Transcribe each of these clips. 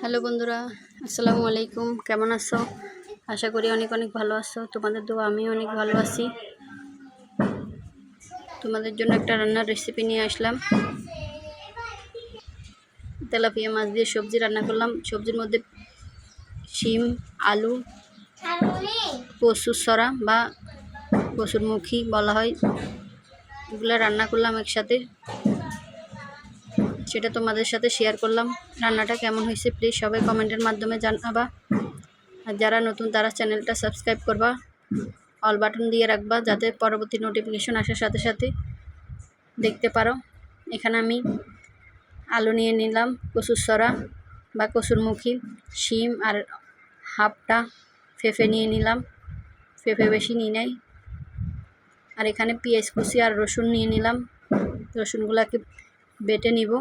Hello বন্ধুরা, আসসালামু আলাইকুম। কেমন আছো? আশা করি অনেক অনেক ভালো আছো। তোমাদের দোয়া আমি অনেক ভালো আছি। তোমাদের জন্য একটা রান্নার রেসিপি নিয়ে আসলাম। তেলাপিয়া মাছ দিয়ে সবজি রান্না করলাম। সবজির মধ্যে শিম, আলু, কচুর সরা বা কচুর মুখী বলা হয়। এগুলো রান্না করলাম একসাথে। সেটা তোমাদের সাথে শেয়ার করলাম। রান্নাটা কেমন হয়েছে প্লিজ সবাই কমেন্টের মাধ্যমে জানাবা। আর যারা নতুন, তারা চ্যানেলটা সাবস্ক্রাইব করবা। অল বাটন দিয়ে রাখবা যাতে পরবর্তী নোটিফিকেশন আসার সাথে সাথে দেখতে পারো। এখানে আমি আলু নিয়ে নিলাম, কচুর সরা বা কচুরমুখী শিম আর হাফটা ফেফে নিয়ে নিলাম। ফেফে বেশি নিয়ে নেই। আর এখানে পেঁয়াজ কুচি আর রসুন নিয়ে নিলাম। রসুনগুলাকে বেটে নিব।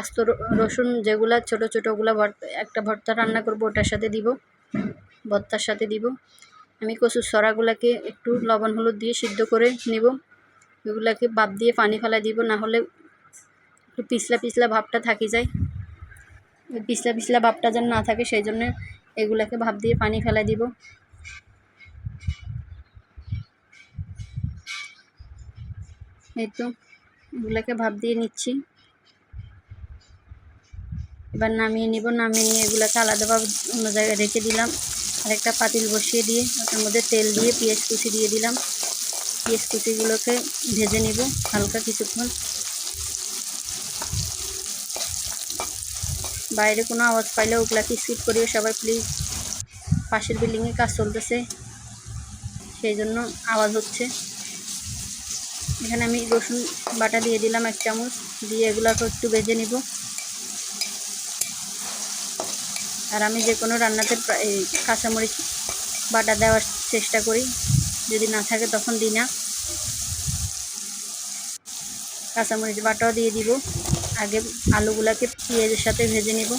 আস্ত রসুন যেগুলা ছোট ছোট ওগুলা ভর্তা একটা ভর্তা রান্না করব, ওটার সাথে দিব, ভর্তার সাথে দিব। আমি কচুর সরাগুলাকে একটু লবণ হলুদ দিয়ে সিদ্ধ করে নিব। এগুলাকে বাপ দিয়ে পানি ফেলা দিব, না হলে একটু পিছলা পিছলা ভাবটা থাকি যায়। পিছলা পিছলা ভাবটা যেন না থাকে, সেই জন্য এগুলাকে ভাপ দিয়ে পানি ফেলা দিব। এই তো, এগুলাকে ভাপ দিয়ে নিচ্ছি। এবার নামিয়ে নিব, নামিয়ে নিয়ে এগুলোকে আলাদাভাবে অন্য জায়গায় রেখে দিলাম। আর একটা পাতিল বসিয়ে দিয়ে ওটার মধ্যে তেল দিয়ে পেঁয়াজ কুচি দিয়ে দিলাম। পেঁয়াজ কুচিগুলোকে ভেজে নিব হালকা কিছুক্ষণ। বাইরে কোনো আওয়াজ পাইলে ওগুলাকে স্কিপ করিও সবাই প্লিজ। পাশের বিল্ডিংয়ে কাজ চলতেছে, সেই জন্য আওয়াজ হচ্ছে। এখানে আমি রসুন বাটা দিয়ে দিলাম এক চামচ, দিয়ে এগুলোকে একটু ভেজে নিব। আর আমি যে কোনো রান্নাতে কাঁচামরিচ বাটা দেওয়ার চেষ্টা করি। যদি না থাকে তখন দিই না। কাঁচামরিচ বাটাও দিয়ে দিব। আগে আলুগুলাকে পেঁয়াজের সাথে ভেজে নিব।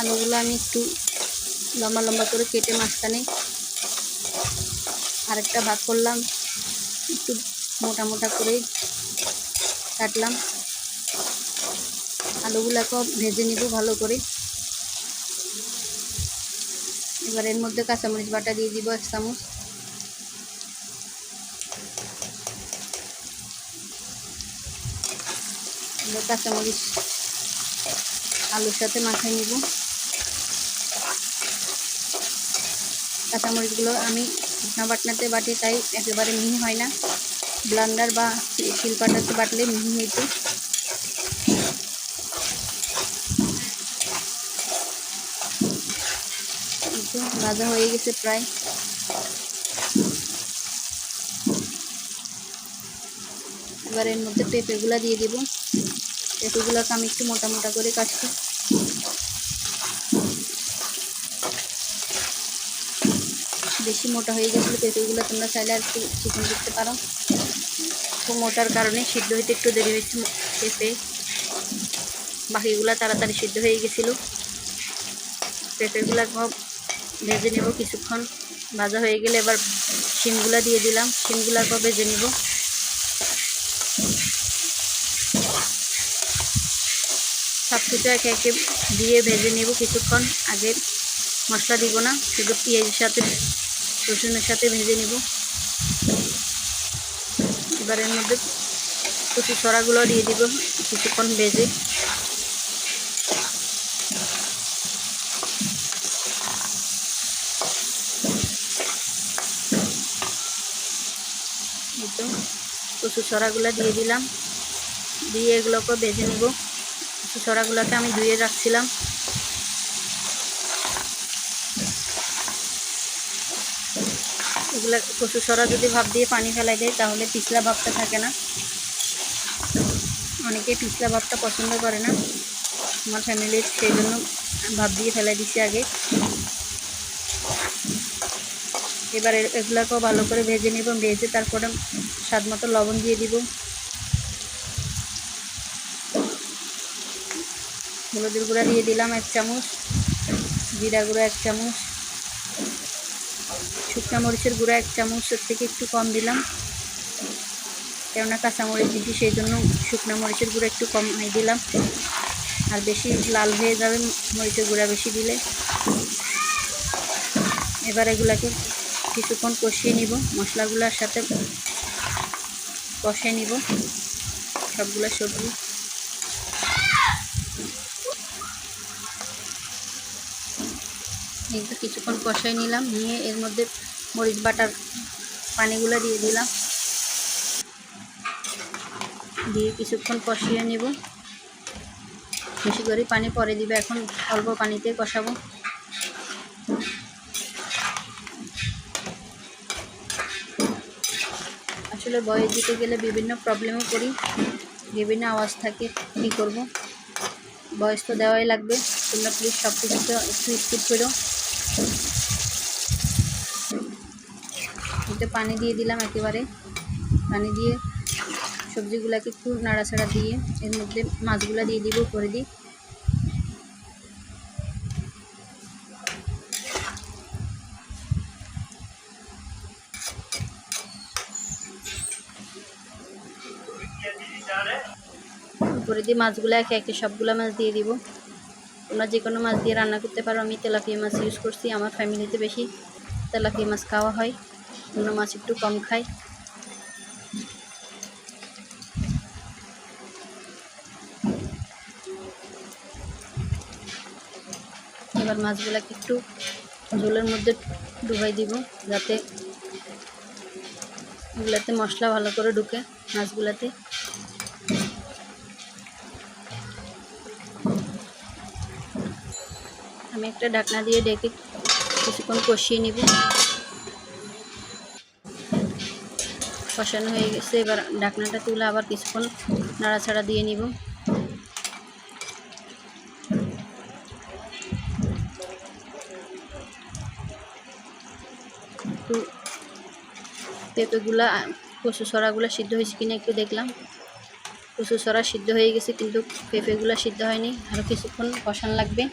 আলুগুলো আমি একটু লম্বা লম্বা করে কেটে মাঝখানে আরেকটা ভাগ করলাম। মোটা মোটা করে কাটলাম। আলুগুলাকেও ভেজে নিব ভালো করে। এবার এর মধ্যে কাঁচামরিচ বাটা দিয়ে দিব এক চামচ। এবার কাঁচামরিচ আলুর সাথে মাখাই নিব। কাঁচামরিচগুলো আমি বাটনাতে বাটি, তাই একেবারে মিহি হয় না। ব্লান্ডার বা শিলপাটাতে বাটলে মিহি এই ভাজা হয়ে গেছে প্রায়। এবার এর মধ্যে পেঁপেগুলা দিয়ে দিব। পেঁপেগুলোকে আমি একটু মোটা মোটা করে কাটছি। বেশি মোটা হয়ে গেছিল পেঁপেগুলো, তোমরা চাইলে আর একটু চিকন করতে পারো। মোটার কারণে সিদ্ধ হইতে একটু দেরি হয়েছে পেঁপে বাকিগুলো তাড়াতাড়ি সিদ্ধ হয়ে গেছিল। পেঁপেগুলো ভেজে নেব কিছুক্ষণ। ভাজা হয়ে গেলে এবার শিমগুলা দিয়ে দিলাম। শিমগুলাকেও ভেজে নিব। সব কিছু একে একে দিয়ে ভেজে নেব কিছুক্ষণ। আগে মশলা দিব না, শুধু পেঁয়াজের সাথে, রসুনের সাথে ভেজে নিব। এবার এর মধ্যে কচু ছড়াগুলো দিয়ে দিব কিছুক্ষণ এই তো কচু ছড়াগুলো দিয়ে দিলাম। দিয়ে এগুলোকে ভেজে নিব। কচু ছড়াগুলোকে আমি ধুয়ে রাখছিলাম। এগুলো কচু সরা যদি ভাব দিয়ে পানি ফেলাই দেয়, তাহলে পিছলা ভাবটা থাকে না। অনেকে পিছলা ভাবটা পছন্দ করে না। আমার ফ্যামিলির সেই জন্য ভাব দিয়ে ফেলাই দিচ্ছি আগে। এবার এগুলোকেও ভালো করে ভেজে নেব, ভেজে তারপরে স্বাদ মতো লবণ দিয়ে দিব। হলুদের গুঁড়া দিয়ে দিলাম এক চামচ, জিরা গুঁড়া এক চামচ। শুকনো মরিচের গুঁড়া এক চামচের থেকে একটু কম দিলাম। কেননা কাঁচামরিচ দিচ্ছি সেই জন্য শুকনো মরিচের গুঁড়া একটু কম দিলাম। আর বেশি লাল হয়ে যাবে মরিচের গুঁড়া বেশি দিলে। এবার এগুলাকে কিছুক্ষণ কষিয়ে নিব। মশলাগুলোর সাথে কষিয়ে নিব। সবগুলো সবজি। একটু কিছুক্ষণ কষাই নিলাম, নিয়ে এর মধ্যে মরিচ বাটার পানিগুলো দিয়ে দিলাম। দিয়ে কিছুক্ষণ কষিয়ে নেব। বেশি করে পানি পরে দিবে, এখন অল্প পানিতে কষাবো। আসলে বয়স দিতে গেলে বিভিন্ন প্রবলেমে পড়ি বিভিন্ন আওয়াজ থাকে, কী করব? বয়স তো দেওয়াই লাগবে। তোমরা প্লিজ সব কিছুতে একটু স্কিপ করো। এতে পানি দিয়ে দিলাম একেবারে। পানি দিয়ে সবজিগুলোকে একটু নাড়াচাড়া দিয়ে এর মধ্যে মাছগুলো দিয়ে দিব করে দিই করে দিয়ে মাছগুলো একে একে সবগুলো মাছ দিয়ে দিব। তোমরা যে কোনো মাছ দিয়ে রান্না করতে পারো। আমি তেলাপিয়া মাছ ইউজ করছি। আমার ফ্যামিলিতে বেশি তেলাপিয়া মাছ খাওয়া হয়। অন্য মাছ একটু কম খাই এবার মাছগুলোকে একটু ঝোলের মধ্যে ডুবাই দিব, যাতে এগুলাতে মশলা ভালো করে ঢুকে মাছগুলাতে। আমি একটা ঢাকনা দিয়ে ডেকে কিছুক্ষণ কষিয়ে নিব। কষানো হয়ে গেছে, এবার ঢাকনাটা তুলে আবার কিছুক্ষণ নাড়াচাড়া দিয়ে নিব। পেঁপেগুলা কচু সরাগুলো সিদ্ধ হয়েছে কিনা একটু দেখলাম। কচু সরা সিদ্ধ হয়ে গেছে, কিন্তু পেঁপেগুলো সিদ্ধ হয়নি। আরও কিছুক্ষণ কষান লাগবে।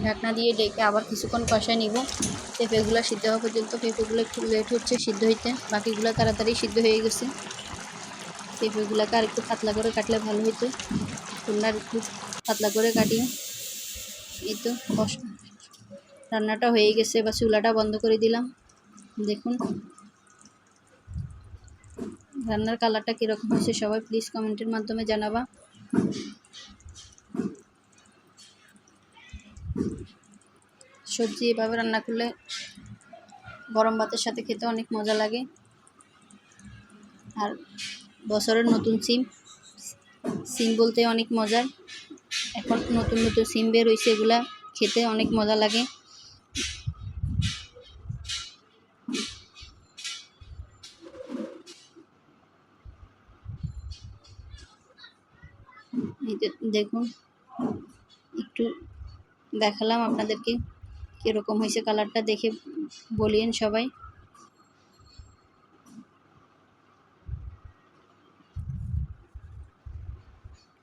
ঢাকনা দিয়ে ডেকে আবার কিছুক্ষণ কষায় নিব। পেঁপেগুলো সিদ্ধ হওয়া পর্যন্ত পেঁপেগুলো একটু লেট হচ্ছে সিদ্ধ হইতে। বাকিগুলো তাড়াতাড়ি সিদ্ধ হয়ে গেছে। পেঁপেগুলোকে আর একটু পাতলা করে কাটলে ভালো হতো তোমরা একটু পাতলা করে কাটিও। এই তো রান্নাটা হয়ে গেছে বা চুলাটা বন্ধ করে দিলাম। দেখুন। রান্নার কালারটা কীরকম হয়েছে সবাই প্লিজ কমেন্টের মাধ্যমে জানাবা। সবজি এভাবে রান্না করলে গরম ভাতের সাথে খেতে অনেক মজা লাগে। আর বছরের নতুন সিম সিম বলতে অনেক মজার। এখন নতুন নতুন সিম বের হয়েছে এগুলা খেতে অনেক মজা লাগে। দেখুন, একটু দেখালাম আপনাদেরকে। কীরকম হয়েছে কালারটা দেখে বলিয়েন সবাই।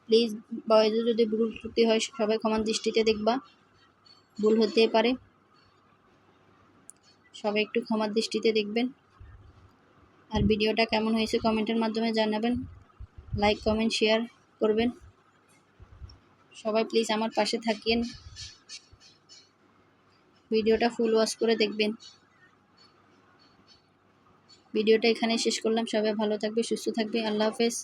প্লিজ বয়সে যদি ভুল ত্রুটি হয়, সবাই ক্ষমার দৃষ্টিতে দেখবা। ভুল হতে পারে। সবাই একটু ক্ষমার দৃষ্টিতে দেখবেন। আর ভিডিওটা কেমন হয়েছে কমেন্টের মাধ্যমে জানাবেন। লাইক কমেন্ট শেয়ার করবেন। সবাই প্লিজ আমার পাশে থাকিয়েন ভিডিওটা ফুল ওয়াশ করে দেখবেন। ভিডিওটা এখানে শেষ করলাম। সবাই ভালো থাকবে, সুস্থ থাকবে। আল্লাহ হাফেজ।